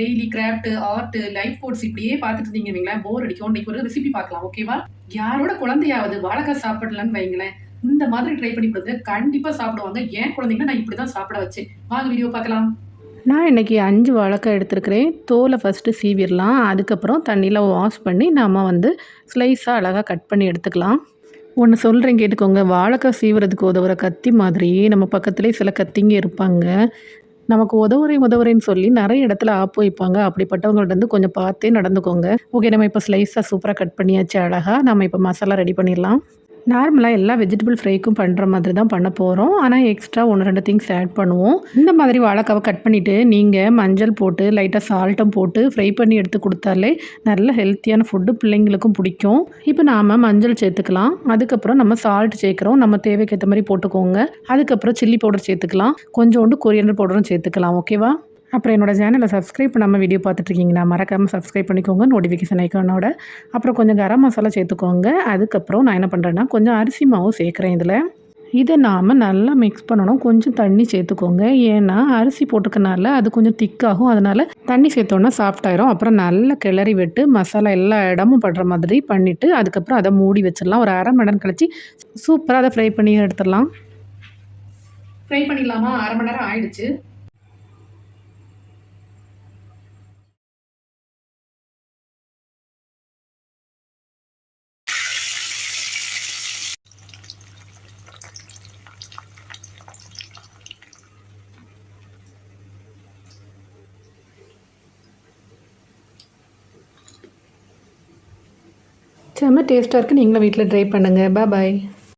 Daily craft art life quotes இப்படியே பார்த்துட்டு இருந்தீங்க வைங்களேன் போர் அடிக்கும். இன்னைக்கு ஒரு ரெசிபி பார்க்கலாம் ஓகேவா யாரோட குழந்தையாவது வாழைக்காய் சாப்பிடலான்னு வைங்களேன் இந்த மாதிரி ட்ரை பண்ணி கொடுங்க. கண்டிப்பாக சாப்பிடுவாங்க. ஏன் குழந்தைங்க நான் இப்படி தான் சாப்பிட வச்சேன்? வாங்க வீடியோ பார்க்கலாம். நான் இன்றைக்கி அஞ்சு வாழைக்காய் எடுத்துருக்கிறேன். தோலை ஃபஸ்ட்டு சீவிடலாம். அதுக்கப்புறம் தண்ணியில் வாஷ் பண்ணி நாம் வந்து ஸ்லைஸாக அழகாக கட் பண்ணி எடுத்துக்கலாம். ஒன்று சொல்கிறேன் கேட்டுக்கோங்க. வாழைக்காய் சீவுறதுக்கு உதவுற கத்தி மாதிரி நம்ம பக்கத்துலேயே சில கத்திங்க இருப்பாங்க. நமக்கு உதவுறேன் உதவுறேன்னு சொல்லி நிறைய இடத்துல ஆப்பு வைப்பாங்க. அப்படிப்பட்டவங்கள்ட்ட இருந்து கொஞ்சம் பார்த்தே நடந்துக்கோங்க. ஓகே நம்ம இப்போ ஸ்லைஸாக சூப்பராக கட் பண்ணியாச்சு அழகாக நம்ம இப்போ மசாலா ரெடி பண்ணிடலாம். நார்மலாக எல்லா வெஜிடபிள் ஃப்ரைக்கும் பண்ணுற மாதிரி தான் பண்ண போகிறோம் ஆனால் எக்ஸ்ட்ரா ஒன்று ரெண்டு திங்ஸ் ஆட் பண்ணுவோம். இந்த மாதிரி வாழைக்காவை கட் பண்ணிவிட்டு நீங்கள் மஞ்சள் போட்டு லைட்டாக சால்ட்டும் போட்டு ஃப்ரை பண்ணி எடுத்து கொடுத்தாலே நல்ல ஹெல்த்தியான ஃபுட்டு பிள்ளைங்களுக்கும் பிடிக்கும். இப்போ நாம் மஞ்சள் சேர்த்துக்கலாம். அதுக்கப்புறம் நம்ம சால்ட் சேர்க்குறோம். நம்ம தேவைக்கேற்ற மாதிரி போட்டுக்கோங்க. அதுக்கப்புறம் சில்லி பவுடர் சேர்த்துக்கலாம். கொஞ்சோண்டு கொரியண்டர் பவுடரும் சேர்த்துக்கலாம். ஓகேவா அப்புறம் என்னோட சேனலை சப்ஸ்கிரைப் பண்ணாமல் வீடியோ பார்த்துட்ருக்கீங்கன்னா மறக்காமல் சப்ஸ்கிரைப் பண்ணிக்கோங்க நோட்டிஃபிகேஷன் ஐக்கானோட அப்புறம் கொஞ்சம் கரம் மசாலா சேர்த்துக்கோங்க. அதுக்கப்புறம் நான் என்ன பண்ணுறேன்னா கொஞ்சம் அரிசி மாவும் சேர்க்குறேன் இதில். இதை நாம் நல்லா மிக்ஸ் பண்ணணும். கொஞ்சம் தண்ணி சேர்த்துக்கோங்க. ஏன்னா அரிசி போட்டுக்கனால அது கொஞ்சம் திக்காகும் அதனால் தண்ணி சேர்த்தோன்னா சாஃப்டாயிரும் அப்புறம் நல்லா கிளறி விட்டு மசாலா எல்லா இடமும் படுற மாதிரி பண்ணிவிட்டு அதுக்கப்புறம் அதை மூடி வச்சிடலாம். ஒரு அரை மணி நேரம் கழிச்சு சூப்பராக அதை ஃப்ரை பண்ணி எடுத்துடலாம். ஃப்ரை பண்ணிடலாமா? அரை மணி நேரம் ஆயிடுச்சு. செம்ம டேஸ்ட்டாக இருக்குது நீங்களும் வீட்டில் ட்ரை பண்ணுங்கள் பாய்